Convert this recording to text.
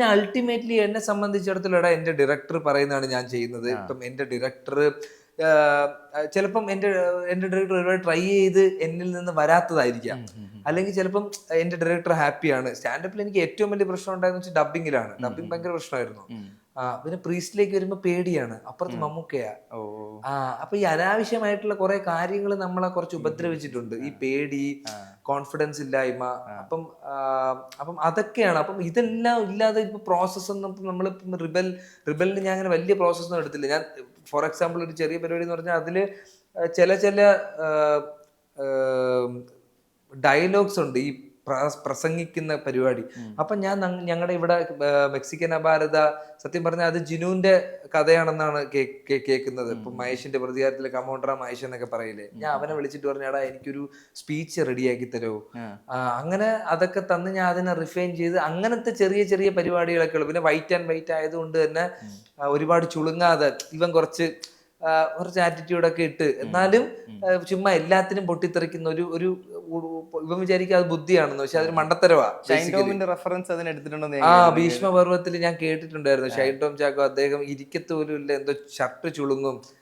പിന്നെ അൾട്ടിമേറ്റ്ലി എന്നെ സംബന്ധിച്ചിടത്തോളം എന്റെ എന്റെ ഡയറക്ടർ പറയുന്നതാണ് ഞാൻ ചെയ്യുന്നത്. ഇപ്പം എന്റെ ഡയറക്ടർ ചിലപ്പം എന്റെ എന്റെ ഡയറക്ടർ ഒരുപാട് ട്രൈ ചെയ്ത് എന്നിൽ നിന്ന് വരാത്തതായിരിക്കാം. അല്ലെങ്കിൽ ചിലപ്പം എന്റെ ഡയറക്ടർ ഹാപ്പിയാണ് സ്റ്റാൻഡപ്പിൽ എനിക്ക് ഏറ്റവും വലിയ പ്രശ്നം ഉണ്ടായെന്ന് വെച്ചാൽ ഡബിങ്ങിലാണ് ഡബിങ് ഭയങ്കര പ്രശ്നമായിരുന്നു. പിന്നെ പ്രീസ്റ്റിലേക്ക് വരുമ്പോ പേടിയാണ്. അപ്പുറത്ത് മമ്മൂക്കയാ. ആ അപ്പൊ ഈ അനാവശ്യമായിട്ടുള്ള കുറെ കാര്യങ്ങൾ നമ്മളെ കുറച്ച് ഉപദ്രവിച്ചിട്ടുണ്ട്. ഈ പേടി കോൺഫിഡൻസ് ഇല്ലായ്മ അപ്പം അപ്പം അതൊക്കെയാണ്. അപ്പം ഇതെല്ലാം ഇല്ലാതെ ഇപ്പൊ പ്രോസസ് ഒന്നും നമ്മൾ റിബൽ റിബലിന് ഞാൻ അങ്ങനെ വലിയ പ്രോസസ് ഒന്നും എടുത്തില്ല. ഞാൻ ഫോർ എക്സാമ്പിൾ ഒരു ചെറിയ പരിപാടി എന്ന് പറഞ്ഞാൽ അതിൽ ചില ചില ഡയലോഗ്സ് ഉണ്ട്. ഈ പ്രസംഗിക്കുന്ന പരിപാടി. അപ്പൊ ഞാൻ ഞങ്ങളുടെ ഇവിടെ മെക്സിക്കൻ അപാരത സത്യം പറഞ്ഞാൽ അത് ജിനുവിന്റെ കഥയാണെന്നാണ് കേൾക്കുന്നത്. ഇപ്പൊ മഹേഷിന്റെ പ്രതികാരത്തിൽ കമോണ്ടറ മഹേഷ് എന്നൊക്കെ പറയില്ലേ. ഞാൻ അവനെ വിളിച്ചിട്ട് പറഞ്ഞാടാ എനിക്കൊരു സ്പീച്ച് റെഡിയാക്കി തരുമോ അങ്ങനെ അതൊക്കെ തന്ന് ഞാൻ അതിനെ റിഫൈൻ ചെയ്ത് അങ്ങനത്തെ ചെറിയ ചെറിയ പരിപാടികളൊക്കെ ഉള്ളു. പിന്നെ വൈറ്റ് ആൻഡ് വൈറ്റ് ആയതുകൊണ്ട് തന്നെ ഒരുപാട് ചുളുങ്ങാതെ ഇവൻ കുറച്ച് കുറച്ച് ആറ്റിറ്റ്യൂഡൊക്കെ ഇട്ട്. എന്നാലും ചുമ്മാ എല്ലാത്തിനും പൊട്ടിത്തെറിക്കുന്ന ഒരു ഒരു ഇവൻ വിചാരിക്കുക അത് ബുദ്ധിയാണെന്ന്. പക്ഷെ അതൊരു മണ്ടത്തരവാ ഷൈൻ basically. ടോമിന്റെ റെഫറൻസ് അതിന് ആ ഭീഷ്മ പർവത്തിൽ ഞാൻ കേട്ടിട്ടുണ്ടായിരുന്നു. ഷൈൻ ടോം ചാക്കോ അദ്ദേഹം ഇരിക്കത്ത് പോലും ഇല്ല. എന്തോ ഷർട്ട് ചുളുങ്ങും.